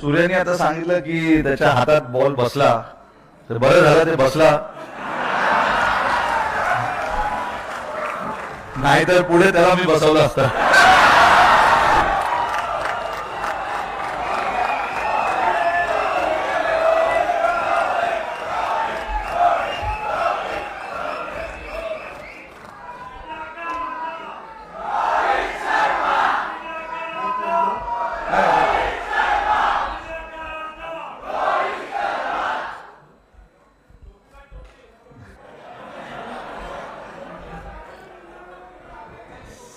सूर्याने आता सांगितलं की त्याच्या हातात बॉल बसला. तर बरं झालं ते बसला. नाहीतर पुढे त्याला मी बसवलं असतं.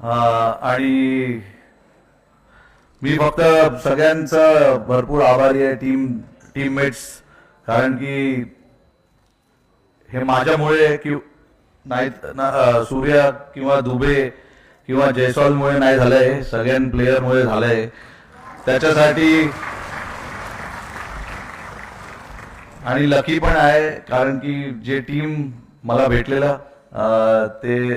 आणि मी फक्त सगळ्यांचा भरपूर आभारी आहे टीम टीममेट्स कारण की हे माझ्यामुळे कि नाही ना- सूर्या किंवा दुबे किंवा जयस्वालमुळे नाही झालंय सगळ्या प्लेयरमुळे झालंय. त्याच्यासाठी आणि लकी पण आहे कारण की जे टीम मला भेटलेलं ते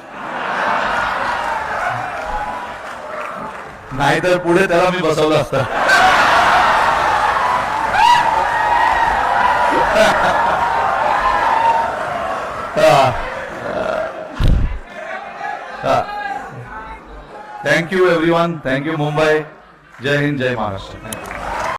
नाहीतर पुढे त्याला मी बसवलं असतं. Thank you every one thank you Mumbai जय हिंद जय महाराष्ट्र